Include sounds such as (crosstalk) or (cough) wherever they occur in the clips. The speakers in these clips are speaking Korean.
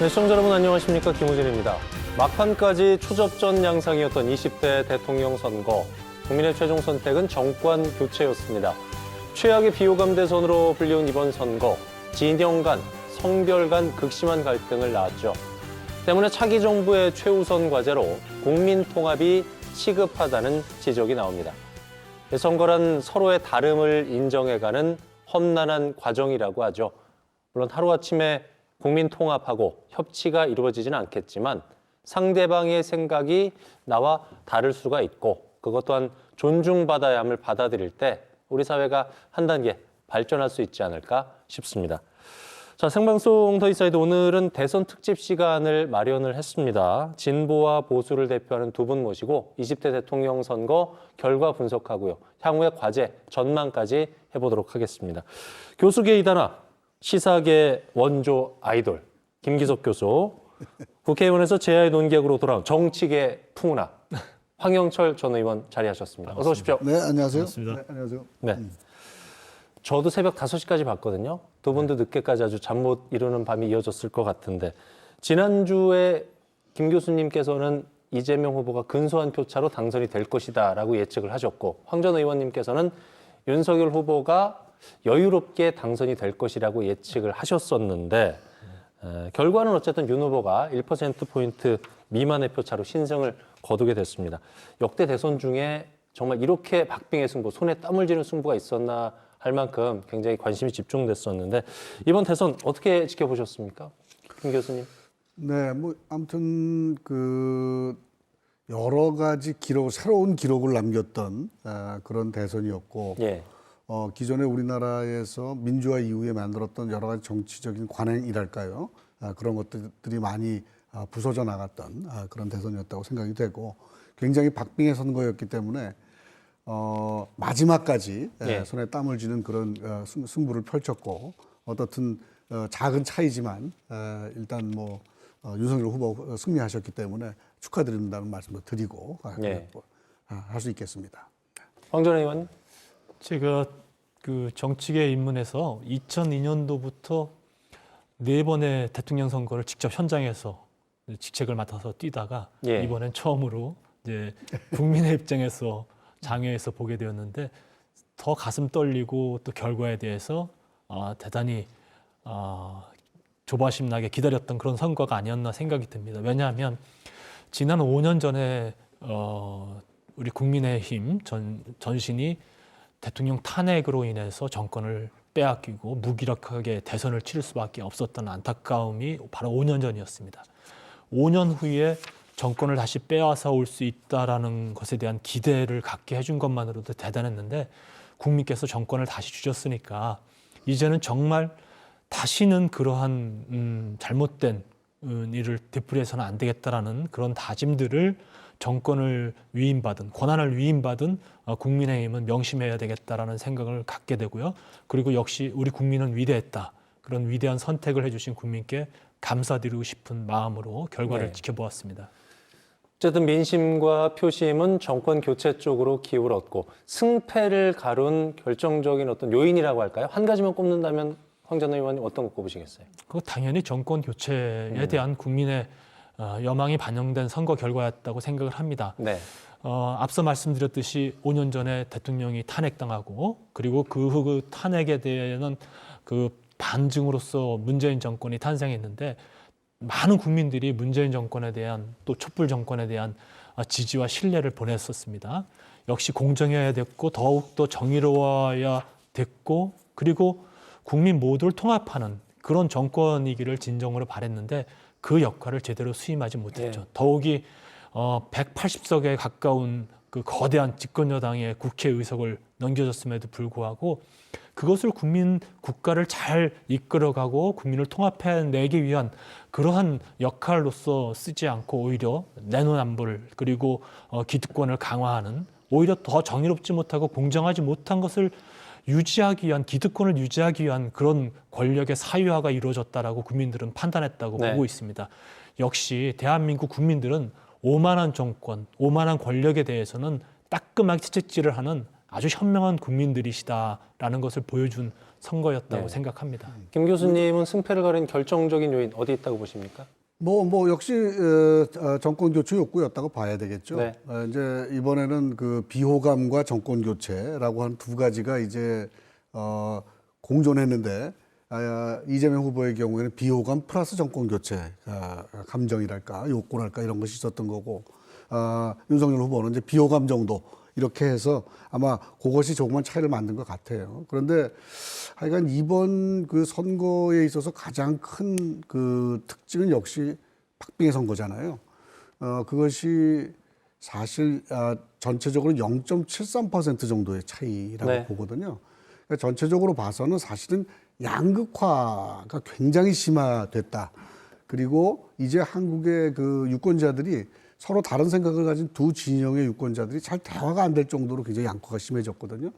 네, 시청자 여러분 안녕하십니까 김우진입니다. 막판까지 초접전 양상이었던 20대 대통령 선거. 국민의 최종 선택은 정권 교체였습니다. 최악의 비호감 대선으로 불리운 이번 선거. 진영 간, 성별 간 극심한 갈등을 낳았죠. 때문에 차기 정부의 최우선 과제로 국민 통합이 시급하다는 지적이 나옵니다. 이 선거란 서로의 다름을 인정해가는 험난한 과정이라고 하죠. 물론 하루아침에 국민 통합하고 협치가 이루어지지는 않겠지만 상대방의 생각이 나와 다를 수가 있고 그것 또한 존중받아야 함을 받아들일 때 우리 사회가 한 단계 발전할 수 있지 않을까 싶습니다. 자, 생방송 더이사이드 오늘은 대선 특집 시간을 마련을 했습니다. 진보와 보수를 대표하는 두 분 모시고 20대 대통령 선거 결과 분석하고요. 향후의 과제, 전망까지 해보도록 하겠습니다. 교수계 이다나 시사계 원조 아이돌 김기석 교수, 국회의원에서 제야의 논객으로 돌아온 정치계 풍운아 황영철 전 의원 자리하셨습니다. 어서 오십시오. 네, 안녕하세요. 반갑습니다. 네, 안녕하세요. 네. 저도 새벽 5시까지 봤거든요. 두 분도 늦게까지 아주 잠 못 이루는 밤이 이어졌을 것 같은데 지난주에 김 교수님께서는 이재명 후보가 근소한 표차로 당선이 될 것이다라고 예측을 하셨고 황 전 의원님께서는 윤석열 후보가 여유롭게 당선이 될 것이라고 예측을 하셨었는데 에, 결과는 어쨌든 윤 후보가 1%포인트 미만의 표차로 신승을 거두게 됐습니다. 역대 대선 중에 정말 이렇게 박빙의 승부, 손에 땀을 쥐는 승부가 있었나 할 만큼 굉장히 관심이 집중됐었는데 이번 대선 어떻게 지켜보셨습니까? 김 교수님. 네, 뭐 아무튼 그 여러 가지 기록, 새로운 기록을 남겼던 아, 그런 대선이었고, 예. 어, 기존에 우리나라에서 민주화 이후에 만들었던 여러 가지 정치적인 관행이랄까요? 아, 그런 것들이 많이 아, 부서져 나갔던 아, 그런 대선이었다고 생각이 되고, 굉장히 박빙의 선거였기 때문에 어, 마지막까지 예, 예. 손에 땀을 쥐는 그런 어, 승, 승부를 펼쳤고 어떻든 어, 작은 차이지만 어, 일단 뭐 어, 윤석열 후보 승리하셨기 때문에 축하드린다는 말씀도 드리고 아, 예. 할수 있겠습니다. 황전 의원. 제가 그 정치계 입문해서 2002년도부터 네 번의 대통령 선거를 직접 현장에서 직책을 맡아서 뛰다가 예. 이번엔 처음으로 이제 국민의 입장에서 장외에서 보게 되었는데 더 가슴 떨리고 또 결과에 대해서 아, 대단히 아, 조바심 나게 기다렸던 그런 선거가 아니었나 생각이 듭니다. 왜냐하면 지난 5년 전에 어, 우리 국민의힘 전 전신이 대통령 탄핵으로 인해서 정권을 빼앗기고 무기력하게 대선을 치를 수밖에 없었던 안타까움이 바로 5년 전이었습니다. 5년 후에 정권을 다시 빼앗아 올 수 있다라는 것에 대한 기대를 갖게 해준 것만으로도 대단했는데 국민께서 정권을 다시 주셨으니까 이제는 정말 다시는 그러한 음, 잘못된 음, 일을 되풀이해서는 안 되겠다라는 그런 다짐들을 정권을 위임받은 권한을 위임받은 어, 국민의힘은 명심해야 되겠다라는 생각을 갖게 되고요. 그리고 역시 우리 국민은 위대했다. 그런 위대한 선택을 해주신 국민께 감사드리고 싶은 마음으로 결과를 네. 지켜보았습니다. 어쨌든 민심과 표심은 정권 교체 쪽으로 기울었고 승패를 가룬 결정적인 어떤 요인이라고 할까요? 한 가지만 꼽는다면 황 전 의원님 어떤 거 꼽으시겠어요? 그거 당연히 정권 교체에 대한 국민의 어, 여망이 반영된 선거 결과였다고 생각을 합니다. 네. 어, 앞서 말씀드렸듯이 5년 전에 대통령이 탄핵당하고 그리고 그후 그 탄핵에 대한 그 반증으로서 문재인 정권이 탄생했는데 많은 국민들이 문재인 정권에 대한 또 촛불 정권에 대한 아, 지지와 신뢰를 보냈었습니다. 역시 공정해야 됐고 더욱 더 정의로워야 됐고 그리고 국민 모두를 통합하는 그런 정권이기를 진정으로 바랬는데 그 역할을 제대로 수임하지 못했죠. 네. 더욱이 어, 180석에 가까운 그 거대한 집권 여당의 국회 의석을 넘겨줬음에도 불구하고 그것을 국민 국가를 잘 이끌어가고 국민을 통합해내기 위한 그러한 역할로서 쓰지 않고 오히려 내노남불 그리고 어, 기득권을 강화하는 오히려 더 정의롭지 못하고 공정하지 못한 것을 유지하기 위한 기득권을 유지하기 위한 그런 권력의 사유화가 이루어졌다라고 국민들은 판단했다고 네. 보고 있습니다. 역시 대한민국 국민들은 오만한 정권, 오만한 권력에 대해서는 따끔하게 채찍질을 하는 아주 현명한 국민들이시다라는 것을 보여준 선거였다고 네. 생각합니다. 김 교수님은 승패를 가린 결정적인 요인 어디 있다고 보십니까? 뭐, 뭐, 역시, 어, 어, 정권 교체 욕구였다고 봐야 되겠죠. 네. 어, 이제 이번에는 그 비호감과 정권 교체라고 한 두 가지가 이제, 어, 공존했는데, 아, 이재명 후보의 경우에는 비호감 플러스 정권 교체, 아, 감정이랄까, 욕구랄까 이런 것이 있었던 거고, 아, 윤석열 후보는 이제 비호감 정도 이렇게 해서 아마 그것이 조그만 차이를 만든 것 같아요. 그런데 하여간 이번 그 선거에 있어서 가장 큰 그 특징은 역시 박빙의 선거잖아요. 어, 그것이 사실 아, 전체적으로 0.73% 정도의 차이라고 네. 보거든요. 그러니까 전체적으로 봐서는 사실은 양극화가 굉장히 심화됐다. 그리고 이제 한국의 그 유권자들이 서로 다른 생각을 가진 두 진영의 유권자들이 잘 대화가 안 될 정도로 굉장히 양극화가 심해졌거든요.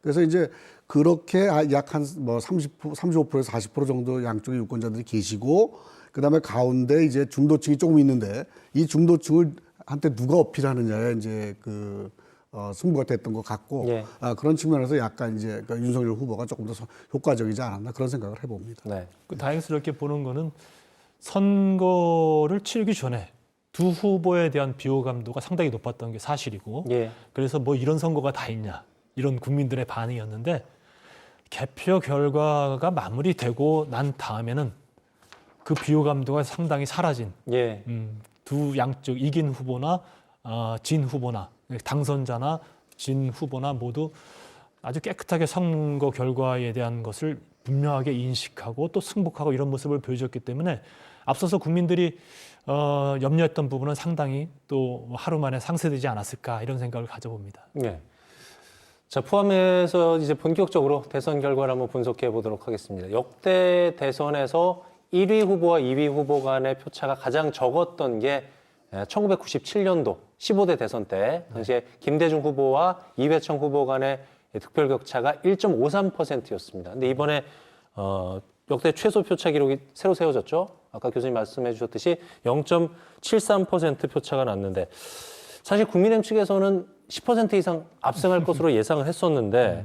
그래서 이제 그렇게 약 한 뭐 30, 35%에서 40% 정도 양쪽의 유권자들이 계시고 그다음에 가운데 이제 중도층이 조금 있는데 이 중도층을 한테 누가 어필하느냐에 이제 그 어, 승부가 됐던 것 같고 예. 아, 그런 측면에서 약간 이제 그 윤석열 후보가 조금 더 서- 효과적이지 않았나 그런 생각을 해봅니다. 네. 그 다행스럽게 보는 거는 선거를 치르기 전에 두 후보에 대한 비호감도가 상당히 높았던 게 사실이고 예. 그래서 뭐 이런 선거가 다 있냐 이런 국민들의 반응이었는데 개표 결과가 마무리되고 난 다음에는 그 비호감도가 상당히 사라진 예. 음, 두 양쪽 이긴 후보나 어, 진 후보나 당선자나 진 후보나 모두 아주 깨끗하게 선거 결과에 대한 것을 분명하게 인식하고 또 승복하고 이런 모습을 보여줬기 때문에 앞서서 국민들이 어, 염려했던 부분은 상당히 또 하루 만에 상쇄되지 않았을까 이런 생각을 가져봅니다. 네. 자, 포함해서 이제 본격적으로 대선 결과를 한번 분석해 보도록 하겠습니다. 역대 대선에서 1위 후보와 2위 후보 간의 표차가 가장 적었던 게 1997년도 15대 대선 때 당시에 김대중 후보와 이회창 후보 간의 득표 격차가 1.53%였습니다. 근데 이번에 어, 역대 최소 표차 기록이 새로 세워졌죠. 아까 교수님 말씀해 주셨듯이 0.73% 표차가 났는데 사실 국민의힘 측에서는 10% 이상 압승할 (laughs) 것으로 예상을 했었는데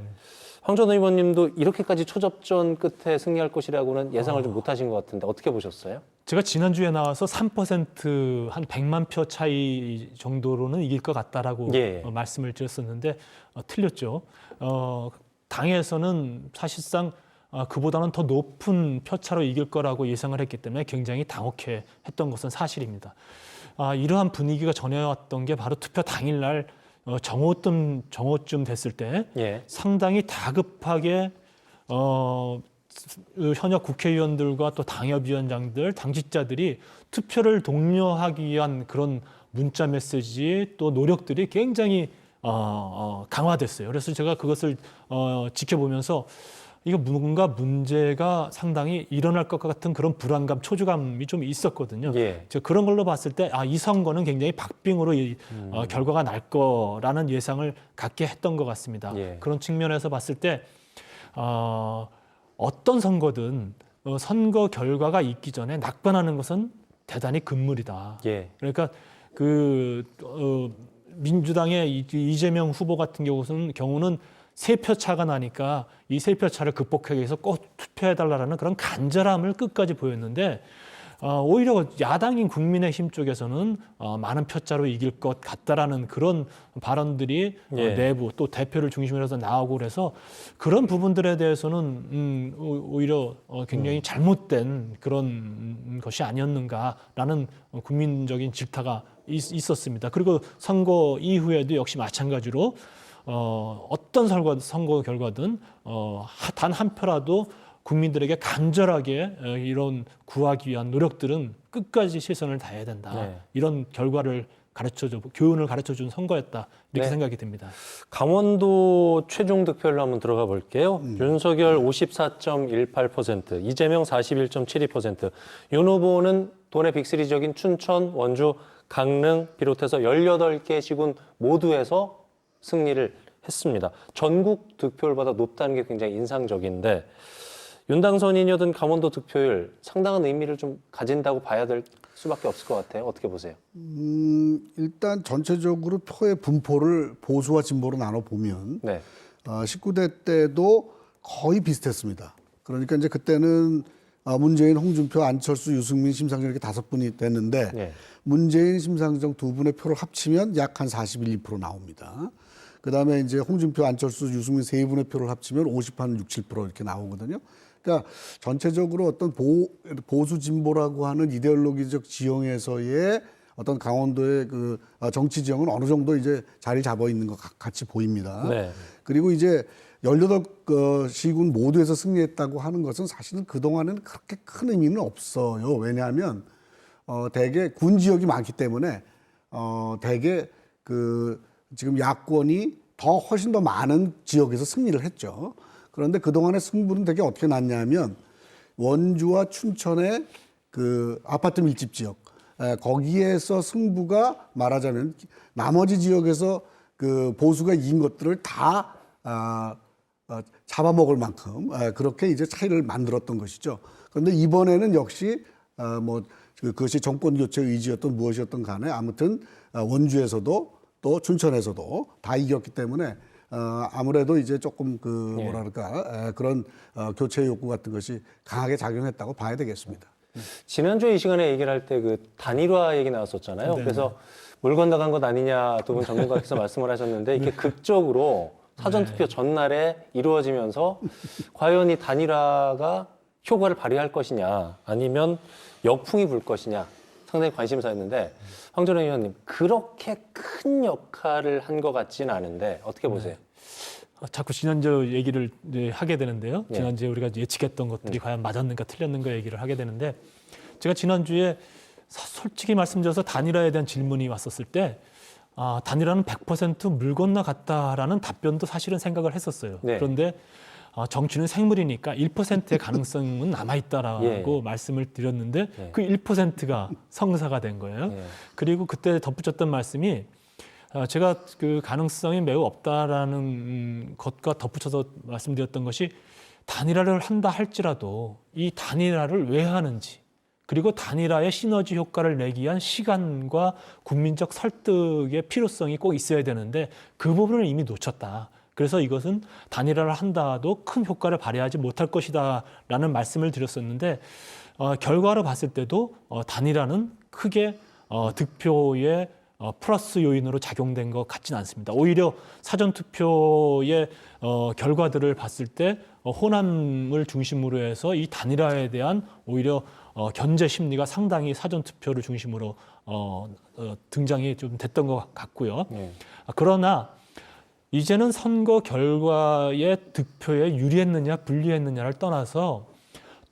황 전 의원님도 이렇게까지 초접전 끝에 승리할 것이라고는 예상을 좀 못하신 것 같은데 어떻게 보셨어요? 제가 지난주에 나와서 3%한 100만 표 차이 정도로는 이길 것 같다라고 예. 어, 말씀을 드렸었는데 어, 틀렸죠. 어, 당에서는 사실상 어, 그보다는 더 높은 표차로 이길 거라고 예상을 했기 때문에 굉장히 당혹해 했던 것은 사실입니다. 아, 이러한 분위기가 전해왔던 게 바로 투표 당일날 어, 정오쯤 정오쯤 됐을 때 예. 상당히 다급하게 어, 그 현역 국회의원들과 또 당협위원장들, 당직자들이 투표를 독려하기 위한 그런 문자 메시지 또 노력들이 굉장히 어, 어, 강화됐어요. 그래서 제가 그것을 어, 지켜보면서 이거 뭔가 문제가 상당히 일어날 것 같은 그런 불안감, 초조감이 좀 있었거든요. 예. 저 그런 걸로 봤을 때 아 이 선거는 굉장히 박빙으로 이, 어, 결과가 날 거라는 예상을 갖게 했던 것 같습니다. 예. 그런 측면에서 봤을 때 어, 어떤 선거든 어, 선거 결과가 있기 전에 낙관하는 것은 대단히 금물이다. 예. 그러니까 그 어, 민주당의 이- 이재명 후보 같은 경우는 경우는 세 표 차가 나니까 이 세 표 차를 극복하기 위해서 꼭 투표해달라는 그런 간절함을 끝까지 보였는데 어, 오히려 야당인 국민의힘 쪽에서는 어, 많은 표차로 이길 것 같다라는 그런 발언들이 어, 예. 내부 또 대표를 중심으로 해서 나오고 그래서 그런 부분들에 대해서는 음, 오- 오히려 어, 굉장히 잘못된 그런 음, 것이 아니었는가라는 어, 국민적인 질타가 있, 있었습니다. 그리고 선거 이후에도 역시 마찬가지로 어, 어떤 선거, 선거 결과든 어, 단 한 표라도 국민들에게 간절하게 어, 이런 구하기 위한 노력들은 끝까지 최선을 다해야 된다. 네. 이런 결과를 가르쳐줘 교훈을 가르쳐준 선거였다 이렇게 네. 생각이 듭니다. 강원도 최종 득표율로 한번 들어가 볼게요. 윤석열 54.18%, 이재명 41.72%, 윤 후보는 돈의 빅리적인 춘천, 원주, 강릉 비롯해서 18개 시군 모두에서 승리를 했습니다. 전국 득표율보다 높다는 게 굉장히 인상적인데 윤당선인이었던 강원도 득표율 상당한 의미를 좀 가진다고 봐야 될 수밖에 없을 것 같아요. 어떻게 보세요? 음, 일단 전체적으로 표의 분포를 보수와 진보로 나눠 보면 네. 어, 19대 때도 거의 비슷했습니다. 그러니까 이제 그때는 아, 문재인, 홍준표, 안철수, 유승민, 심상정 이렇게 다섯 분이 됐는데 예. 문재인, 심상정 두 분의 표를 합치면 약 한 41, 2% 나옵니다. 그 다음에 이제 홍준표, 안철수, 유승민 세 분의 표를 합치면 50, 한 6, 7% 이렇게 나오거든요. 그러니까 전체적으로 어떤 보, 보수 진보라고 하는 이데올로기적 지형에서의 어떤 강원도의 그 아, 정치 지형은 어느 정도 이제 자리 잡아 있는 것 같- 같이 보입니다. 네. 그리고 이제 18 시군 모두에서 승리했다고 하는 것은 사실은 그동안에는 그렇게 큰 의미는 없어요. 왜냐하면 어, 대개 군 지역이 많기 때문에 어, 대개 그 지금 야권이 더 훨씬 더 많은 지역에서 승리를 했죠. 그런데 그동안의 승부는 되게 어떻게 났냐면 원주와 춘천의 그 아파트 밀집 지역 에, 거기에서 승부가 말하자면 나머지 지역에서 그 보수가 이긴 것들을 다 아, 아, 잡아먹을 만큼 에, 그렇게 이제 차이를 만들었던 것이죠. 그런데 이번에는 역시 아, 뭐 그- 그것이 정권 교체 의지였던 무엇이었던 간에 아무튼 아, 원주에서도 또 춘천에서도 다 이겼기 때문에 어, 아무래도 이제 조금 그 뭐랄까 에, 그런 어, 교체 욕구 같은 것이 강하게 작용했다고 봐야 되겠습니다. 지난주에 이 시간에 얘기를 할 때 그 단일화 얘기 나왔었잖아요. 그래서 물 건너간 것 아니냐 두 분 전문가께서 (laughs) 말씀을 하셨는데 이게 극적으로 사전 투표 전날에 이루어지면서 (laughs) 과연 이 단일화가 효과를 발휘할 것이냐 아니면 역풍이 불 것이냐 상당히 관심사였는데 황전영 의원님 그렇게 큰 역할을 한 것 같지는 않은데 어떻게 보세요? 어, 자꾸 지난주 얘기를 이제 하게 되는데요. 네. 지난주에 우리가 예측했던 것들이 과연 맞았는가 틀렸는가 얘기를 하게 되는데 제가 지난주에 사- 솔직히 말씀드려서 단일화에 대한 질문이 왔었을 때 아, 단일화는 100%물 건너 갔다라는 답변도 사실은 생각을 했었어요. 네. 그런데 아, 정치는 생물이니까 1%의 가능성은 남아있다라고 예. 말씀을 드렸는데 네. 그 1%가 성사가 된 거예요. 예. 그리고 그때 덧붙였던 말씀이 아, 제가 그 가능성이 매우 없다라는 음, 것과 덧붙여서 말씀드렸던 것이 단일화를 한다 할지라도 이 단일화를 왜 하는지 그리고 단일화의 시너지 효과를 내기 위한 시간과 국민적 설득의 필요성이 꼭 있어야 되는데 그 부분을 이미 놓쳤다. 그래서 이것은 단일화를 한다도 큰 효과를 발휘하지 못할 것이다라는 말씀을 드렸었는데 어, 결과로 봤을 때도 어, 단일화는 크게 어, 득표에 어, 플러스 요인으로 작용된 것 같지는 않습니다. 오히려 사전 투표의 어, 결과들을 봤을 때 어, 호남을 중심으로 해서 이 단일화에 대한 오히려 어, 견제 심리가 상당히 사전 투표를 중심으로 어, 어, 등장이 좀 됐던 것 같고요. 예. 아, 그러나 이제는 선거 결과의 득표에 유리했느냐 불리했느냐를 떠나서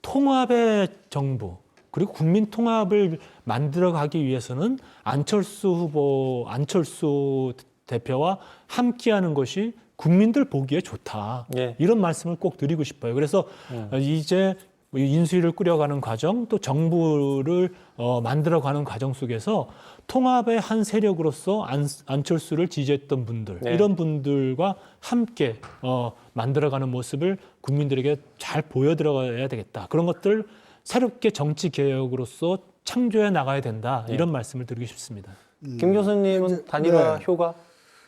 통합의 정부 그리고 국민 통합을 만들어 가기 위해서는 안철수 후보 안철수 대표와 함께 하는 것이 국민들 보기에 좋다 예. 이런 말씀을 꼭 드리고 싶어요. 그래서 음. 이제 인수위를 꾸려가는 과정 또 정부를 어, 만들어가는 과정 속에서 통합의 한 세력으로서 안, 안철수를 지지했던 분들 네. 이런 분들과 함께 어, 만들어가는 모습을 국민들에게 잘 보여드려야 되겠다 그런 것들 새롭게 정치 개혁으로서 창조해 나가야 된다 네. 이런 말씀을 드리고 싶습니다. 김 교수님은 단일화 네. 효과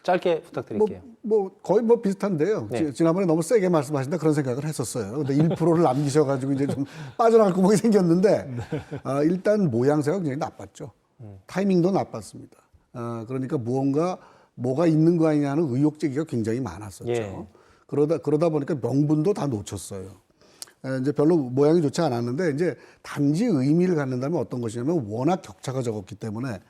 짧게 뭐, 부탁드릴게요. 뭐 거의 뭐 비슷한데요. 네. 지- 지난번에 너무 세게 말씀하신다 그런 생각을 했었어요. 근데 1%를 남기셔가지고 이제 좀 (laughs) 빠져나갈 구멍이 생겼는데 아, 일단 모양새가 굉장히 나빴죠. 타이밍도 나빴습니다. 아, 그러니까 무언가 뭐가 있는 거 아니냐는 의혹 제기가 굉장히 많았었죠. 예. 그러다 그러다 보니까 명분도 다 놓쳤어요. 에, 이제 별로 모양이 좋지 않았는데 이제 단지 의미를 갖는다면 어떤 것이냐면 워낙 격차가 적었기 때문에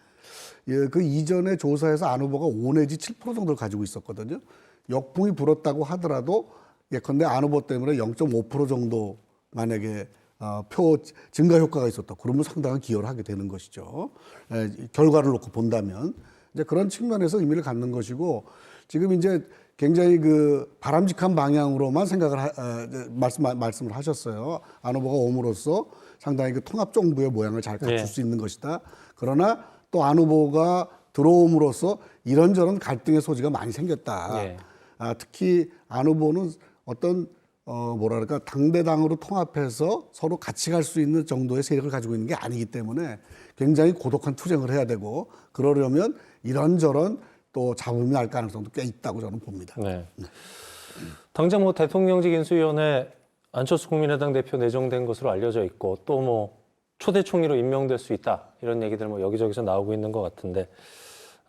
예, 그 이전에 조사에서 안 후보가 5 내지 7% 정도를 가지고 있었거든요. 역풍이 불었다고 하더라도 예컨대 안 후보 때문에 0.5% 정도 만약에 어, 표 증가 효과가 있었다. 그러면 상당한 기여를 하게 되는 것이죠. 예, 결과를 놓고 본다면 이제 그런 측면에서 의미를 갖는 것이고 지금 이제 굉장히 그 바람직한 방향으로만 생각을 하, 어, 말씀 말씀을 하셨어요. 안 후보가 옴으로써 상당히 그 통합 정부의 모양을 잘 갖출 네. 수 있는 것이다. 그러나 또 안 후보가 들어옴으로써 이런저런 갈등의 소지가 많이 생겼다. 예. 아, 특히 안 후보는 어떤 어 뭐랄까 당대당으로 통합해서 서로 같이 갈 수 있는 정도의 세력을 가지고 있는 게 아니기 때문에 굉장히 고독한 투쟁을 해야 되고 그러려면 이런저런 또 잡음이 날 가능성도 꽤 있다고 저는 봅니다. 네. 당장 뭐 대통령직 인수위원회 안철수 국민의당 대표 내정된 것으로 알려져 있고 또 뭐 초대 총리로 임명될 수 있다 이런 얘기들 뭐 여기저기서 나오고 있는 것 같은데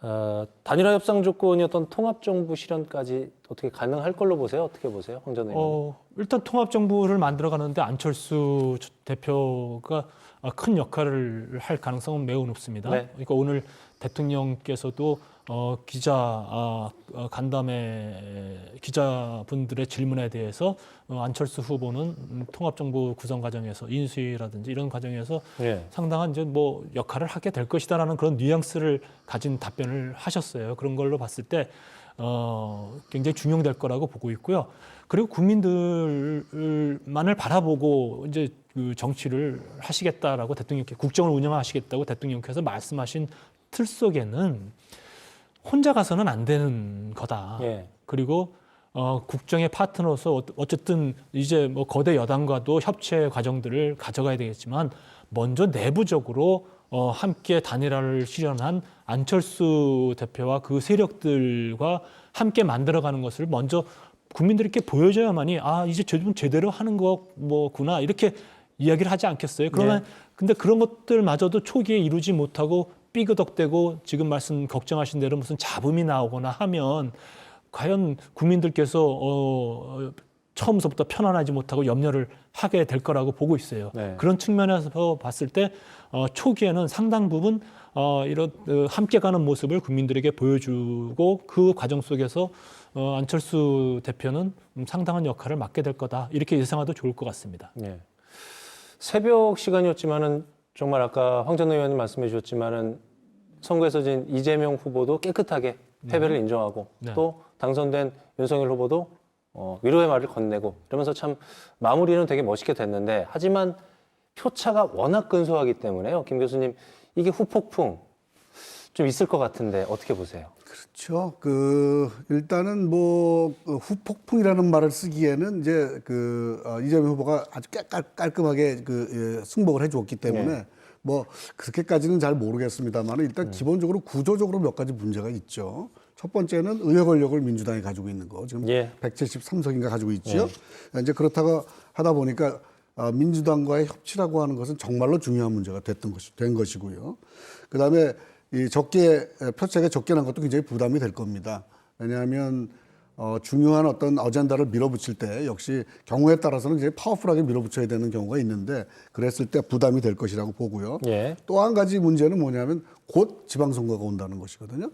어, 단일화 협상 조건이었던 통합 정부 실현까지 어떻게 가능할 걸로 보세요? 어떻게 보세요, 황 전 의원? 어, 일단 통합 정부를 만들어 가는데 안철수 대표가 아, 큰 역할을 할 가능성은 매우 높습니다. 네. 그러니까 오늘 대통령께서도 어, 기자 아, 어, 간담회 기자분들의 질문에 대해서 어, 안철수 후보는 음, 통합 정부 구성 과정에서 인수위라든지 이런 과정에서 예. 상당한 이제 뭐 역할을 하게 될 것이다라는 그런 뉘앙스를 가진 답변을 하셨어요. 그런 걸로 봤을 때 어, 굉장히 중용될 거라고 보고 있고요. 그리고 국민들만을 바라보고 이제 그 정치를 하시겠다라고 대통령께 국정을 운영하시겠다고 대통령께서 말씀하신 틀 속에는 혼자 가서는 안 되는 거다. 예. 그리고 어, 국정의 파트너로서 어- 어쨌든 이제 뭐 거대 여당과도 협치 과정들을 가져가야 되겠지만 먼저 내부적으로 어, 함께 단일화를 실현한 안철수 대표와 그 세력들과 함께 만들어가는 것을 먼저 국민들께 보여줘야만이 아 이제 좀 제대로 하는 거뭐구나 이렇게 이야기를 하지 않겠어요? 그러면 근데 그런 것들마저도 초기에 이루지 못하고 삐그덕대고 지금 말씀 걱정하신 대로 무슨 잡음이 나오거나 하면 과연 국민들께서 어, 처음서부터 편안하지 못하고 염려를 하게 될 거라고 보고 있어요. 네. 그런 측면에서 봤을 때 어, 초기에는 상당 부분 어, 이런 어, 함께 가는 모습을 국민들에게 보여주고 그 과정 속에서 어, 안철수 대표는 음, 상당한 역할을 맡게 될 거다 이렇게 예상해도 좋을 것 같습니다. 예. 새벽 시간이었지만은 정말 아까 황 전 의원님 말씀해 주셨지만은 선거에서 진 이재명 후보도 깨끗하게 패배를 인정하고 네. 또 당선된 윤석열 후보도 어, 위로의 말을 건네고 이러면서 참 마무리는 되게 멋있게 됐는데 하지만 표차가 워낙 근소하기 때문에요. 김 교수님 이게 후폭풍 좀 있을 것 같은데 어떻게 보세요? 그렇죠. 그 일단은 뭐그 후폭풍이라는 말을 쓰기에는 이제 그 어, 이재명 후보가 아주 깔, 깔, 깔끔하게 그 예, 승복을 해주었기 때문에 네. 뭐 그렇게까지는 잘 모르겠습니다만 일단 기본적으로 구조적으로 몇 가지 문제가 있죠. 첫 번째는 의회 권력을 민주당이 가지고 있는 거 지금 예. 173석인가 가지고 있죠. 이제 그렇다가 하다 보니까 어, 민주당과의 협치라고 하는 것은 정말로 중요한 문제가 됐던 것이 된 것이고요. 그다음에 이 적게 표책에 적게 난 것도 굉장히 부담이 될 겁니다. 왜냐하면 어, 중요한 어떤 어젠다를 밀어붙일 때 역시 경우에 따라서는 굉장히 파워풀하게 밀어붙여야 되는 경우가 있는데 그랬을 때 부담이 될 것이라고 보고요. 예. 또한 가지 문제는 뭐냐면 곧 지방선거가 온다는 것이거든요.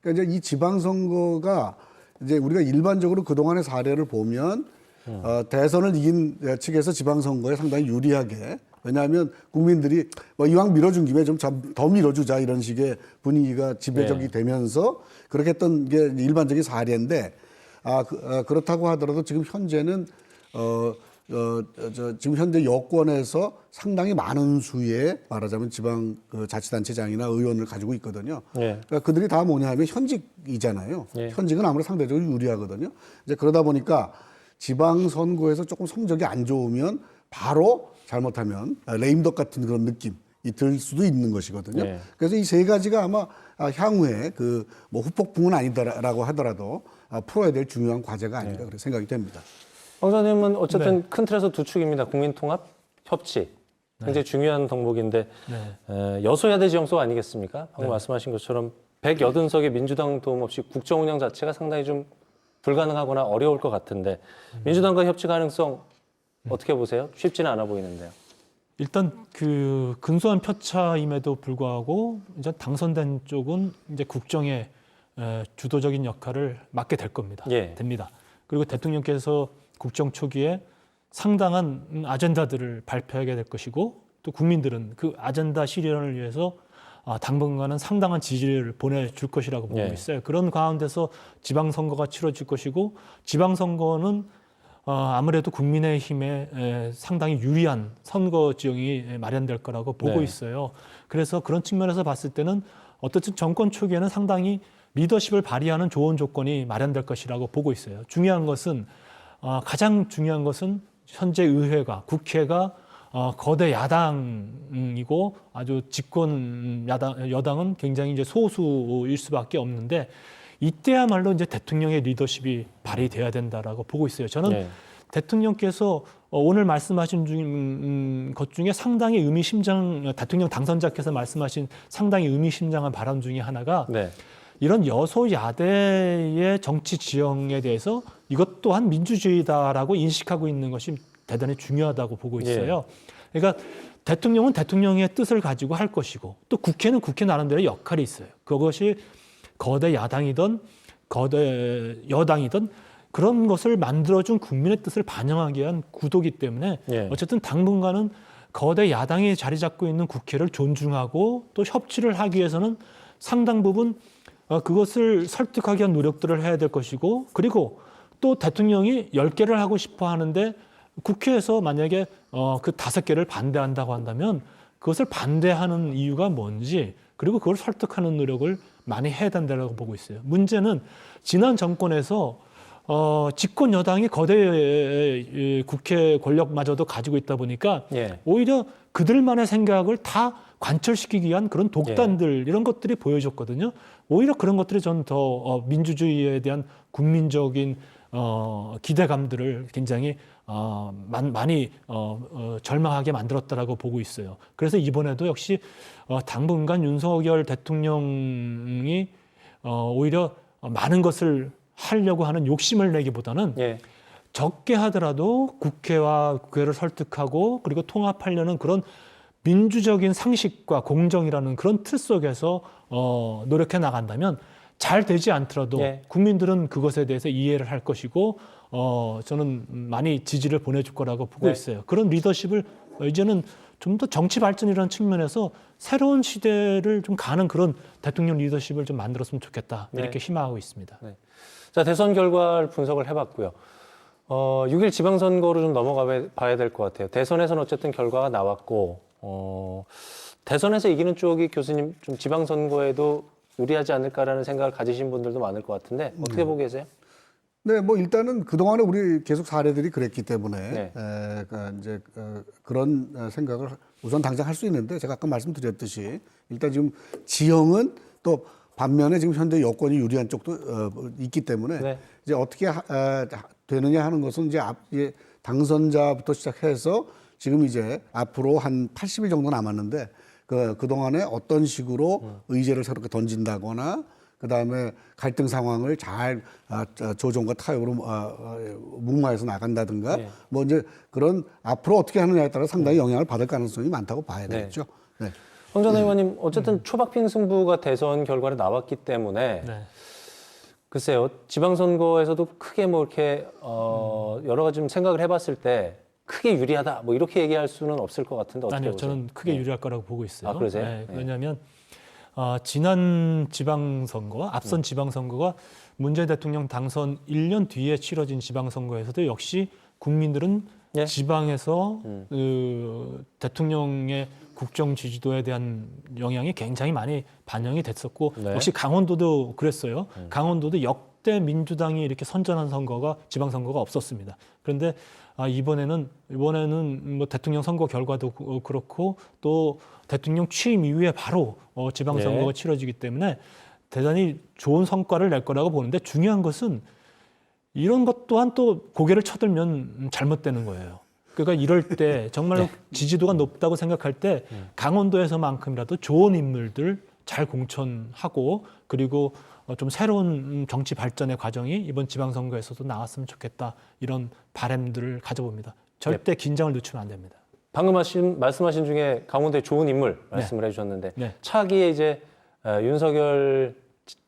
그러니까 이제 이 지방선거가 이제 우리가 일반적으로 그동안의 사례를 보면 어, 대선을 이긴 측에서 지방선거에 상당히 유리하게 왜냐하면 국민들이 뭐 이왕 밀어준 김에 좀 더 밀어주자 이런 식의 분위기가 지배적이 네. 되면서 그렇게 했던 게 일반적인 사례인데 아, 그, 어, 그렇다고 하더라도 지금 현재는 어, 어, 저, 지금 현재 여권에서 상당히 많은 수의 말하자면 지방 그 자치단체장이나 의원을 가지고 있거든요. 예. 그러니까 그들이 다 뭐냐 하면 현직이잖아요. 예. 현직은 아무래도 상대적으로 유리하거든요. 이제 그러다 보니까 지방 선거에서 조금 성적이 안 좋으면 바로 잘못하면 레임덕 같은 그런 느낌이 들 수도 있는 것이거든요. 예. 그래서 이 세 가지가 아마 아, 향후에 그 뭐 후폭풍은 아니다라고 하더라도 아, 풀어야 될 중요한 과제가 네. 아닌가 그렇게 생각이 됩니다. 황 선생님은 어쨌든 네. 큰 틀에서 두 축입니다. 국민통합, 협치. 굉장히 중요한 덕목인데 네. 에, 여소야대 지형소 아니겠습니까? 방금 말씀하신 것처럼 180석의 민주당 도움 없이 국정 운영 자체가 상당히 좀 불가능하거나 어려울 것 같은데 민주당과 협치 가능성 어떻게 보세요? 쉽지는 않아 보이는데요. 일단 그 근소한 표차임에도 불구하고 이제 당선된 쪽은 이제 국정의 에, 주도적인 역할을 맡게 될 겁니다. 예. 됩니다. 그리고 대통령께서 국정 초기에 상당한 음, 아젠다들을 발표하게 될 것이고 또 국민들은 그 아젠다 실현을 위해서 아, 당분간은 상당한 지지를 보내줄 것이라고 보고 예. 있어요. 그런 가운데서 지방선거가 치러질 것이고 지방선거는 어, 아무래도 국민의힘에 에, 상당히 유리한 선거 지형이 에, 마련될 거라고 보고 네. 있어요. 그래서 그런 측면에서 봤을 때는 어떻든 정권 초기에는 상당히 리더십을 발휘하는 좋은 조건이 마련될 것이라고 보고 있어요. 중요한 것은 어, 가장 중요한 것은 현재 의회가 국회가 어, 거대 야당이고 아주 집권 야당 여당은 굉장히 이제 소수일 수밖에 없는데 이때야말로 이제 대통령의 리더십이 발휘돼야 된다라고 보고 있어요. 저는 예. 대통령께서 어, 오늘 말씀하신 중, 음, 것 중에 상당히 의미심장 대통령 당선자께서 말씀하신 상당히 의미심장한 발언 중에 하나가 네. 이런 여소야대의 정치 지형에 대해서 이것 또한 민주주의다라고 인식하고 있는 것이 대단히 중요하다고 보고 있어요. 그러니까 대통령은 대통령의 뜻을 가지고 할 것이고 또 국회는 국회 나름대로 역할이 있어요. 그것이 거대 야당이든 거대 여당이든 그런 것을 만들어준 국민의 뜻을 반영하기 위한 구도기 때문에 예. 어쨌든 당분간은 거대 야당이 자리 잡고 있는 국회를 존중하고 또 협치를 하기 위해서는 상당 부분 어, 그것을 설득하기 위한 노력들을 해야 될 것이고 그리고 또 대통령이 열개를 하고 싶어 하는데 국회에서 만약에 어, 그 다섯 개를 반대한다고 한다면 그것을 반대하는 이유가 뭔지 그리고 그걸 설득하는 노력을 많이 해야 된다고 보고 있어요. 문제는 지난 정권에서 어, 집권 여당이 거대 에, 국회 권력마저도 가지고 있다 보니까 예. 오히려 그들만의 생각을 다 관철시키기 위한 그런 독단들 이런 것들이 보여줬거든요. 오히려 그런 것들이 전더 어, 민주주의에 대한 국민적인 어, 기대감들을 굉장히 어, 많, 많이 어, 어, 절망하게 만들었다라고 보고 있어요. 그래서 이번에도 역시 어, 당분간 윤석열 대통령이 어, 오히려 많은 것을 하려고 하는 욕심을 내기보다는 예. 적게 하더라도 국회와 국회를 설득하고 그리고 통합하려는 그런 민주적인 상식과 공정이라는 그런 틀 속에서 어, 노력해 나간다면 잘 되지 않더라도 예. 국민들은 그것에 대해서 이해를 할 것이고 어, 저는 많이 지지를 보내줄 거라고 보고 네. 있어요. 그런 리더십을 이제는 좀 더 정치 발전이라는 측면에서 새로운 시대를 좀 가는 그런 대통령 리더십을 좀 만들었으면 좋겠다 네. 이렇게 희망하고 있습니다. 자, 대선 결과를 분석을 해봤고요. 어, 6일 지방선거로 좀 넘어가 봐야 될 것 같아요. 대선에서는 어쨌든 결과가 나왔고, 어, 대선에서 이기는 쪽이 교수님 좀 지방선거에도 유리하지 않을까라는 생각을 가지신 분들도 많을 것 같은데 어떻게 보고 계세요? 네, 뭐 일단은 그 동안에 우리 계속 사례들이 그랬기 때문에 네. 에, 그 이제 어, 그런 어, 생각을 우선 당장 할 수 있는데 제가 아까 말씀드렸듯이 일단 지금 지형은 또 반면에 지금 현재 여권이 유리한 쪽도 어, 있기 때문에 네. 이제 어떻게 하, 에, 되느냐 하는 것은 이제 앞 이제 당선자부터 시작해서 지금 이제 앞으로 한 80일 정도 남았는데 그, 그동안에 어떤 식으로 의제를 새롭게 던진다거나 그 다음에 갈등 상황을 잘 아, 저, 조정과 타협으로 아, 아, 묵마해서 나간다든가 네. 뭐 이제 그런 앞으로 어떻게 하느냐에 따라 상당히 영향을 받을 가능성이 많다고 봐야 네. 되겠죠. 네. 황전 의원님, 어쨌든 초박빙 승부가 대선 결과로 나왔기 때문에 네. 글쎄요, 지방선거에서도 크게 뭐 이렇게 어, 여러 가지 좀 생각을 해봤을 때 크게 유리하다 뭐 이렇게 얘기할 수는 없을 것 같은데 어떻게 아니요, 보세요? 저는 크게 네. 유리할 거라고 보고 있어요. 아, 그러세요? 네, 네. 왜냐하면 어, 지난 지방선거, 앞선 음. 지방선거가 문재인 대통령 당선 1년 뒤에 치러진 지방선거에서도 역시 국민들은 예. 지방에서 음. 그 대통령의 국정 지지도에 대한 영향이 굉장히 많이 반영이 됐었고 네. 음. 역시 강원도도 그랬어요. 강원도도 역대 민주당이 이렇게 선전한 선거가 지방선거가 없었습니다. 그런데 아, 이번에는 이번에는 뭐 대통령 선거 결과도 그- 어, 그렇고 또 대통령 취임 이후에 바로 어, 지방 선거가 네. 치러지기 때문에 대단히 좋은 성과를 낼 거라고 보는데 중요한 것은 이런 것 또한 또 고개를 쳐들면 잘못되는 거예요. 그러니까 이럴 때 (laughs) 정말로 지지도가 높다고 생각할 때 강원도에서만큼이라도 좋은 인물들 잘 공천하고 그리고 어, 좀 새로운 정치 발전의 과정이 이번 지방선거에서도 나왔으면 좋겠다 이런 바람들을 가져봅니다. 절대 긴장을 늦추면 안 됩니다. 방금 하신 말씀하신 중에 강원도의 좋은 인물 말씀을 해주셨는데 네. 차기에 이제 어, 윤석열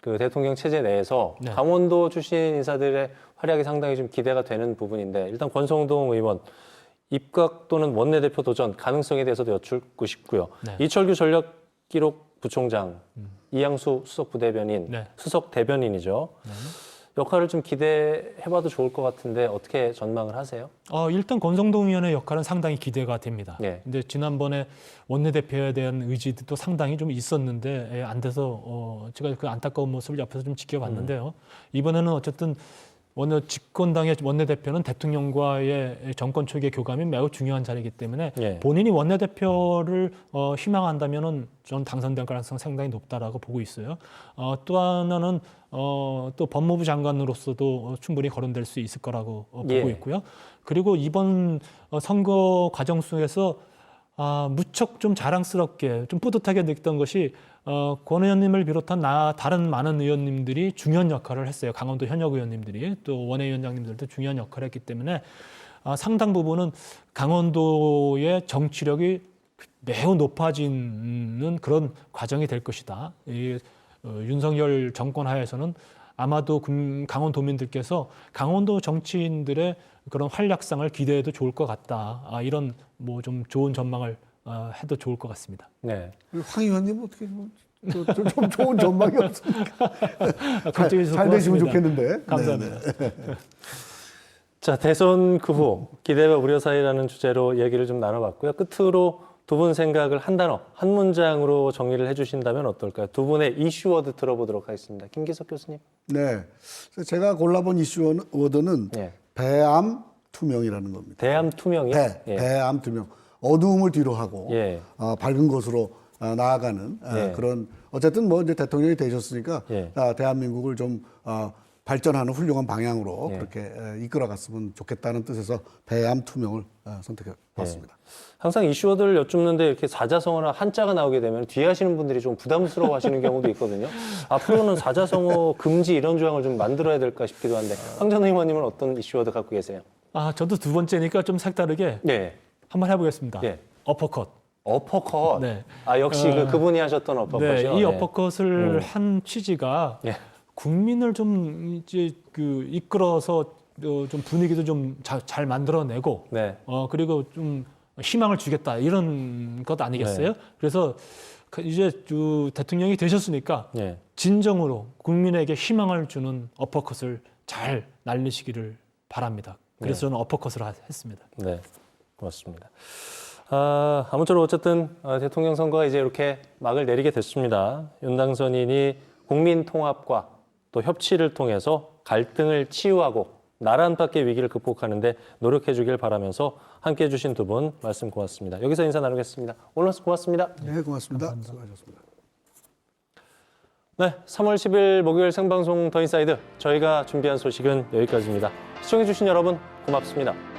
그 대통령 체제 내에서 네. 강원도 출신 인사들의 활약이 상당히 좀 기대가 되는 부분인데 일단 권성동 의원 입각 또는 원내대표 도전 가능성에 대해서도 여쭙고 싶고요. 네. 이철규 전력기록 부총장, 이양수 수석 부대변인, 네. 수석 대변인이죠. 역할을 좀 기대해봐도 좋을 것 같은데 어떻게 전망을 하세요? 어, 일단 권성동 의원의 역할은 상당히 기대가 됩니다. 네. 근데 지난번에 원내대표에 대한 의지도 상당히 좀 있었는데 예, 안 돼서 어, 제가 그 안타까운 모습을 옆에서 좀 지켜봤는데요. 이번에는 어쨌든 원내 집권당의 원내대표는 대통령과의 정권 초기의 교감이 매우 중요한 자리이기 때문에 예. 본인이 원내대표를 어, 희망한다면은 전 당선될 가능성 이 상당히 높다라고 보고 있어요. 어, 또 하나는 어, 또 법무부 장관으로서도 어, 충분히 거론될 수 있을 거라고 어, 보고 예. 있고요. 그리고 이번 어, 선거 과정 속에서 아, 무척 좀 자랑스럽게 좀 뿌듯하게 느꼈던 것이 어, 권 의원님을 비롯한 나 다른 많은 의원님들이 중요한 역할을 했어요. 강원도 현역 의원님들이 또 원외위원장님들도 중요한 역할을 했기 때문에 아, 상당 부분은 강원도의 정치력이 매우 높아지는 그런 과정이 될 것이다. 이 어, 윤석열 정권 하에서는 아마도 금- 강원도민들께서 강원도 정치인들의 그런 활약상을 기대해도 좋을 것 같다. 아, 이런 뭐 좀 좋은 전망을 어, 해도 좋을 것 같습니다. 네. 황 의원님 어떻게 좀, 좀, 좀- 좀 좋은 전망이 없습니까? (laughs) 아, 갑자기 잘, 잘 되시면. 좋겠는데. 감사합니다. 네, 자, 대선 그 후 기대와 우려 사이라는 주제로 얘기를 좀 나눠봤고요. 끝으로 두 분 생각을 한 단어, 한 문장으로 정리를 해주신다면 어떨까요? 두 분의 이슈워드 들어보도록 하겠습니다. 김기석 교수님. 네. 제가 골라본 이슈 워드는 예. 배암 투명이라는 겁니다. 대암 투명이요? 배, 예. 배암 투명. 어두움을 뒤로 하고 예. 어, 밝은 곳으로 어, 나아가는 어, 예. 그런 어쨌든 뭐 이제 대통령이 되셨으니까 예. 아, 대한민국을 좀 어, 발전하는 훌륭한 방향으로 예. 그렇게 에, 이끌어갔으면 좋겠다는 뜻에서 배암 투명을 어, 선택해봤습니다. 항상 이슈워드를 여쭙는데 이렇게 사자성어나 한자가 나오게 되면 뒤에 하시는 분들이 좀 부담스러워 하시는 경우도 있거든요. (laughs) 앞으로는 사자성어 금지 이런 조항을 좀 만들어야 될까 싶기도 한데 황전 의원님은 어떤 이슈워드 갖고 계세요? 아, 저도 두 번째니까 좀 색다르게 네. 한번 해보겠습니다. 예. 어퍼컷. 어퍼컷. 네. 아 역시 그 그분이 하셨던 어퍼컷이요. 네, 이 어퍼컷을 한 취지가 예. 국민을 좀 이제 그 이끌어서 어, 좀 분위기도 좀 잘 만들어내고 네. 어 그리고 좀 희망을 주겠다 이런 것 아니겠어요? 네. 그래서 그 이제 그 대통령이 되셨으니까 네. 진정으로 국민에게 희망을 주는 어퍼컷을 잘 날리시기를 바랍니다. 그래서 저는 어퍼컷을 하- 했습니다. 네, 고맙습니다. 아, 아무쪼록 어쨌든 어, 대통령 선거가 이제 이렇게 막을 내리게 됐습니다. 윤 당선인이 국민 통합과 또 협치를 통해서 갈등을 치유하고 나라 안팎의 위기를 극복하는데 노력해 주길 바라면서 함께 해주신 두 분 말씀 고맙습니다. 여기서 인사 나누겠습니다. 오늘 고맙습니다. 네, 고맙습니다. 수고하셨습니다. 네, 3월 10일 목요일 생방송 더 인사이드 저희가 준비한 소식은 여기까지입니다. 시청해 주신 여러분 고맙습니다.